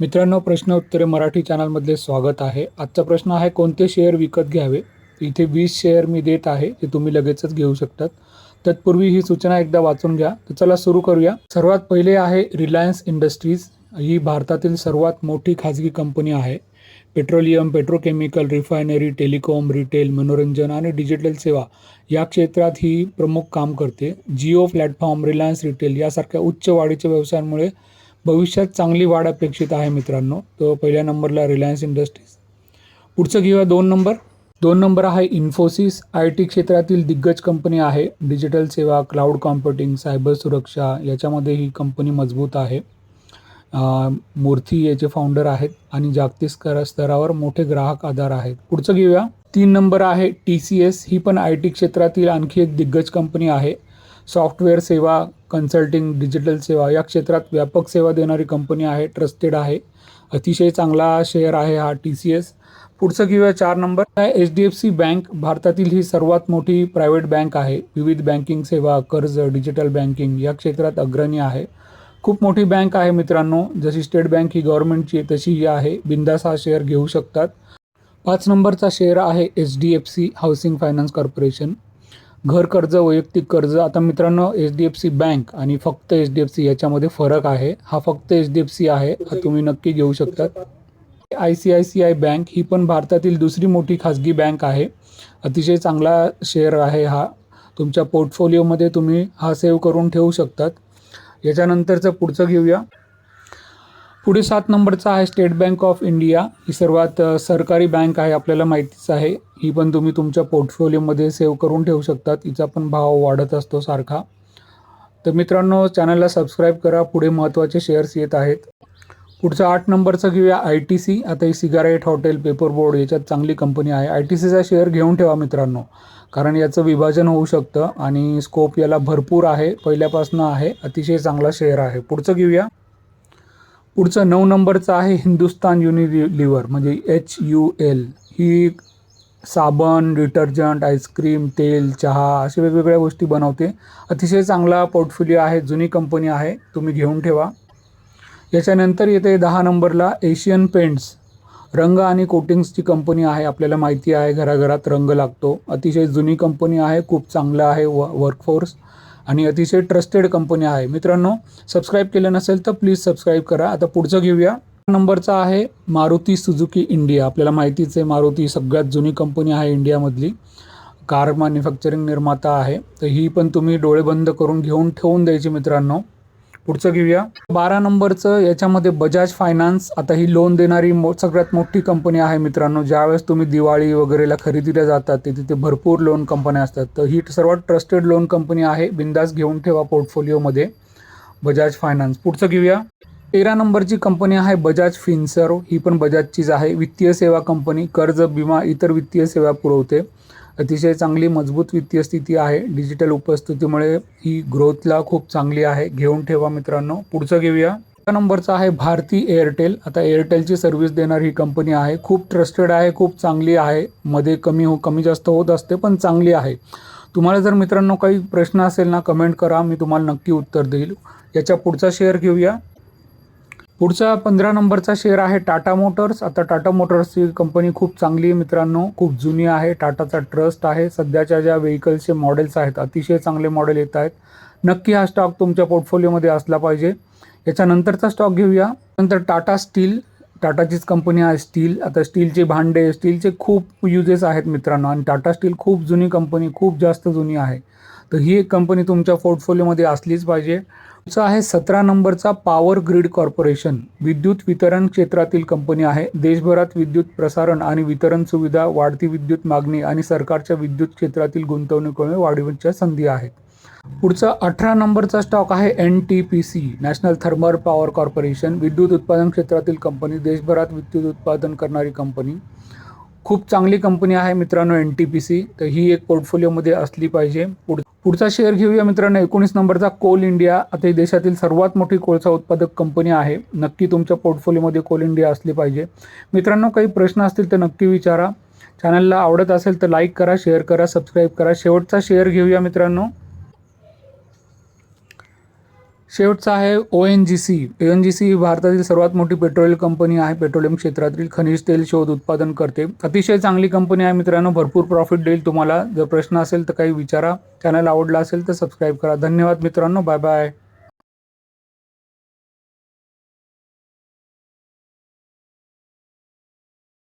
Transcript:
मित्रांनो प्रश्न उत्तरे मराठी चॅनलमधले स्वागत आहे. आजचा प्रश्न आहे कोणते शेअर विकत घ्यावे? इथे वीस शेअर मी देत आहे ते तुम्ही लगेचच घेऊ शकतात. तत्पूर्वी ही सूचना एकदा वाचून घ्या. तर चला सुरू करूया. सर्वात पहिले आहे रिलायन्स इंडस्ट्रीज ही भारतातील सर्वात मोठी खाजगी कंपनी आहे. Petroleum petrochemical refinery telecom retail मनोरंजन आणि डिजिटल सेवा या क्षेत्रात ही प्रमुख काम करते. जिओ प्लॅटफॉर्म रिलायन्स रिटेल यासारख्या उच्च वाढीच्या व्यवसायांमुळे भविष्यात चांगली वाढ अपेक्षित आहे मित्रांनो. तो पहिल्या नंबरला रिलायन्स इंडस्ट्रीज पुढचं घेऊया दोन नंबर. दोन नंबर आहे इन्फोसिस आय टी क्षेत्रातील दिग्गज कंपनी आहे. डिजिटल सेवा क्लाउड कॉम्प्युटिंग सायबर सुरक्षा याच्यामध्ये ही कंपनी मजबूत आहे. मूर्ती याचे फाउंडर आहेत आणि जागतिक स्तरावर मोठे ग्राहक आधार आहेत. पुढचं घेऊया. तीन नंबर आहे टी सी एस ही पण आय टी क्षेत्रातील आणखी एक दिग्गज कंपनी आहे. सॉफ्टवेअर सेवा कन्सल्टिंग डिजिटल सेवा या क्षेत्रात व्यापक सेवा देणारी कंपनी आहे ट्रस्टेड आहे. अतिशय चांगला शेअर आहे हा टी सी एस. पुढचं घेऊया चार नंबर. आहे H D F C bank भारतातील ही सर्वात मोठी प्रायव्हेट बँक आहे. विविध बँकिंग सेवा कर्ज डिजिटल बँकिंग या क्षेत्रात अग्रणी आहे. खूप मोठी बँक आहे मित्रांनो. जशी स्टेट बँक ही गव्हर्नमेंटची आहे तशी ही आहे. बिंदास हा शेअर घेऊ शकतात. पाच नंबरचा शेअर आहे H D F C housing finance corporation. घर कर्ज वैयक्तिक कर्ज. आता मित्रांनो H D F C bank आणि फक्त एच डी एफ सी याच्यामध्ये फरक आहे. हा फक्त एच डी एफ सी आहे. हा तुम्ही नक्की घेऊ शकतात I C I C I bank ही पण भारतातील दुसरी मोठी खाजगी बँक आहे. अतिशय चांगला शेअर आहे हा. तुमच्या पोर्टफोलिओमध्ये तुम्ही हा सेव्ह करून ठेवू शकतात. याच्यानंतरचं पुढचं घेऊया. पुढे सात नंबरचा आहे स्टेट बँक ऑफ इंडिया. ही सर्वात सरकारी बँक आहे आपल्याला माहितीच आहे. ही पण तुम्ही तुमच्या पोर्टफोलिओमध्ये सेव्ह करून ठेवू शकतात. हिचा पण भाव वाढत असतो सारखा. तर मित्रांनो चॅनलला सबस्क्राईब करा. पुढे महत्त्वाचे शेअर्स येत आहेत. पुढचं आठ नंबरचं घेऊया आय टी सी. आता ही सिगारेट हॉटेल पेपर बोर्ड याच्यात चांगली कंपनी आहे. आय टी सीचा शेअर घेऊन ठेवा मित्रांनो कारण याचं विभाजन होऊ शकतं आणि स्कोप याला भरपूर आहे. पहिल्यापासून आहे. अतिशय चांगला शेअर आहे. पुढचं घेऊया. पुढचं नऊ नंबरचं आहे हिंदुस्तान युनिलिव्हर म्हणजे एच यू एल ही साबण डिटर्जंट आईस्क्रीम तेल चहा अशा वेगवेगळ्या गोष्टी बनवते. अतिशय चांगला पोर्टफोलिओ आहे जुनी कंपनी आहे तुम्ही घेऊन ठेवा. याच्यानंतर येते दहा नंबरला एशियन पेंट्स. रंग आणि कोटिंग्सची कंपनी आहे आपल्याला माहिती आहे घराघरात रंग लागतो. अतिशय जुनी कंपनी आहे खूप चांगलं आहे व वर्कफोर्स आणि अतिशय ट्रस्टेड कंपनी आहे. मित्रांनो सबस्क्राईब केलं नसेल तर प्लीज सबस्क्राईब करा. आता पुढचं घेऊया. नंबरचा आहे मारुती सुझुकी इंडिया. आपल्याला माहितीच आहे मारुती सगळ्यात जुनी कंपनी आहे इंडियामधली. कार मॅन्युफॅक्चरिंग निर्माता आहे. तर ही पण तुम्ही डोळे बंद करून घेऊन ठेवून द्यायची मित्रांनो. पुढचं घेऊया. बारा नंबरचं याच्यामध्ये बजाज फायनान्स आता ही लोन देणारी मो सगळ्यात मोठी कंपनी आहे मित्रांनो. ज्यावेळेस तुम्ही दिवाळी वगैरेला खरेदीला जातात ते तिथे भरपूर लोन कंपन्या असतात. तर ही सर्वात ट्रस्टेड लोन कंपनी आहे. बिंदास घेऊन ठेवा पोर्टफोलिओमध्ये बजाज फायनान्स. पुढचं घेऊया. तेरा नंबरची कंपनी आहे बजाज फिनसर ही पण बजाजचीच आहे. वित्तीय सेवा कंपनी कर्ज विमा इतर वित्तीय सेवा पुरवते. अतिशय चांगली मजबूत वित्तीय स्थिती आहे. डिजिटल उपस्थितीमुळे ही ग्रोथला खूप चांगली आहे. घेऊन ठेवा मित्रांनो. पुढचं घेऊया. नंबरचा आहे भारती एअरटेल. आता एअरटेलची सर्व्हिस देणारी ही कंपनी आहे. खूप ट्रस्टेड आहे खूप चांगली आहे. मध्ये कमी हो कमी जास्त होत असते पण चांगली आहे. तुम्हाला जर मित्रांनो काही प्रश्न असेल ना कमेंट करा. मी तुम्हाला नक्की उत्तर देईल. याच्या पुढचा शेअर घेऊया. पुढचा पंधरा नंबरचा शेअर आहे टाटा मोटर्स आता टाटा मोटर्सची कंपनी खूप चांगली आहे मित्रांनो. खूप जुनी आहे. टाटाचा ट्रस्ट आहे. सध्याच्या ज्या व्हेकल्सचे मॉडेल्स आहेत अतिशय चांगले मॉडेल येत आहेत. नक्की हा स्टॉक तुमच्या पोर्टफोलिओमध्ये असला पाहिजे. याच्यानंतरचा स्टॉक घेऊया. नंतर टाटा स्टील टाटाचीच कंपनी आहे स्टील आता स्टीलचे भांडे स्टीलचे खूप युजेस आहेत मित्रांनो. आणि टाटा स्टील खूप जुनी कंपनी खूप जास्त जुनी आहे. तर ही एक कंपनी तुमच्या पोर्टफोलिओमध्ये असलीच पाहिजे. पुढचा आहे सतरा नंबरचा पॉवर ग्रिड कॉर्पोरेशन विद्युत वितरण क्षेत्रातील कंपनी आहे. देशभरात विद्युत प्रसारण आणि वितरण सुविधा वाढती विद्युत मागणी आणि सरकारच्या विद्युत क्षेत्रातील गुंतवणुकीमुळे वाढीच्या संधी आहेत. पुढचा अठरा नंबरचा स्टॉक आहे N T P C national thermal power corporation विद्युत उत्पादन क्षेत्रातील कंपनी देशभरात विद्युत उत्पादन करणारी कंपनी खूप चांगली कंपनी आहे मित्रांनो एन टी पी सी तर ही एक पोर्टफोलिओमध्ये असली पाहिजे. पुढ पुढचा शेअर घेऊया मित्रांनो. एकोणीस नंबरचा कोल इंडिया आता ही देशातील सर्वात मोठी कोळसा उत्पादक कंपनी आहे. नक्की तुमच्या पोर्टफोलिओमध्ये कोल इंडिया असली पाहिजे. मित्रांनो काही प्रश्न असतील तर नक्की विचारा. चॅनलला आवडत असेल तर लाईक करा शेअर करा सबस्क्राईब करा. शेवटचा शेअर घेऊया मित्रांनो. शेवटचा आहे O N G C O N G C ही भारतातील सर्वात मोठी पेट्रोल कंपनी आहे. पेट्रोलियम क्षेत्रातील खनिज तेल शोध उत्पादन करते. अतिशय चांगली कंपनी आहे मित्रांनो. भरपूर प्रॉफिट देईल तुम्हाला. जर प्रश्न असेल तर काही विचारा. चॅनल आवडला असेल तर सबस्क्राईब करा. धन्यवाद मित्रांनो. Bye bye